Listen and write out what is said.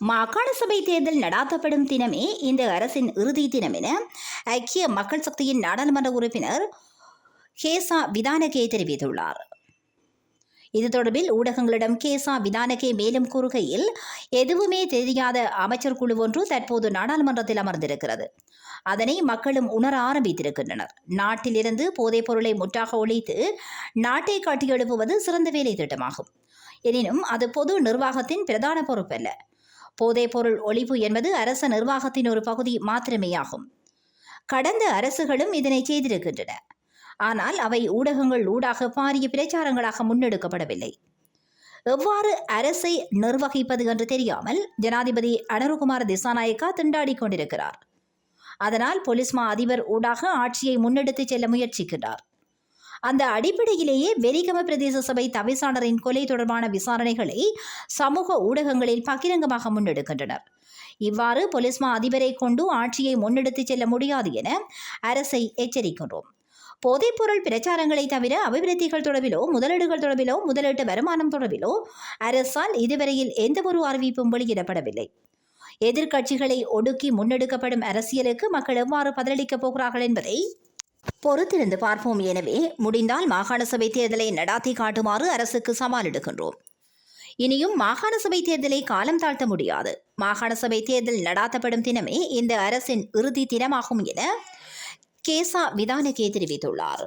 மாகாண சபை தேர்தல் நடாத்தப்படும் தினமே இந்த அரசின் இறுதி தினம் என ஐக்கிய மக்கள் சக்தியின் நாடாளுமன்ற உறுப்பினர் கேசா விதானகே தெரிவித்துள்ளார். இது தொடர்பில் ஊடகங்களிடம் கேசா விதானகே மேலும் கூறுகையில் எதுவுமே தெரியாத அமைச்சர் குழு ஒன்று தற்போது நாடாளுமன்றத்தில் அமர்ந்திருக்கிறது. அதனை மக்களும் உணர ஆரம்பித்திருக்கின்றனர். நாட்டிலிருந்து போதைப் பொருளை முற்றாக ஒழித்து நாட்டை காட்டியெழுப்புவது சிறந்த வேலை திட்டமாகும் எனினும் அது பொது நிர்வாகத்தின் பிரதான பொறுப்பல்ல. போதைப் பொருள் ஒழிப்பு என்பது அரச நிர்வாகத்தின் ஒரு பகுதி மாத்திரமேயாகும். கடந்த அரசுகளும் இதனை செய்திருக்கின்றன. ஆனால் அவை ஊடகங்கள் ஊடாக பாரிய பிரச்சாரங்களாக முன்னெடுக்கப்படவில்லை. எவ்வாறு அரசை நிர்வகிப்பது என்று தெரியாமல் ஜனாதிபதி அனருகுமார் திசாநாயக்கா திண்டாடிக் கொண்டிருக்கிறார். அதனால் போலீஸ் மா அதிபர் ஊடாக ஆட்சியை முன்னெடுத்துச் செல்ல முயற்சிக்கின்றார். அந்த அடிப்படையிலேயே வெலிகம பிரதேச சபை தவிசாளரின் கொலை தொடர்பான விசாரணைகளை சமூக ஊடகங்களில் பகிரங்கமாக முன்னெடுக்கின்றனர். இவ்வாறு பொலிஸ்மா அதிபரை கொண்டு ஆட்சியை முன்னெடுத்துச் செல்ல முடியாது என அரசை எச்சரிக்கின்றோம். போதைப்பொருள் பிரச்சாரங்களை தவிர அபிவிருத்திகள் தொடர்பிலோ முதலீடுகள் தொடர்பிலோ முதலீட்டு வருமானம் தொடர்பிலோ அரசால் இதுவரையில் எந்தவொரு அறிவிப்பும் வெளியிடப்படவில்லை. எதிர்க்கட்சிகளை ஒடுக்கி முன்னெடுக்கப்படும் அரசியலுக்கு மக்கள் எவ்வாறு பதிலளிக்கப் போகிறார்கள் என்பதை பொறுத்திருந்து பார்ப்போம். எனவே முடிந்தால் மாகாண சபை தேர்தலை நடாத்தி காட்டுமாறு அரசுக்கு சவாலிடுகின்றோம் இனியும் மாகாண சபை தேர்தலை காலம் தாழ்த்த முடியாது. மாகாண சபை தேர்தல் நடாத்தப்படும் தினமே இந்த அரசின் இறுதி தினமாகும் என கேசா விதானகே தெரிவித்துள்ளார்.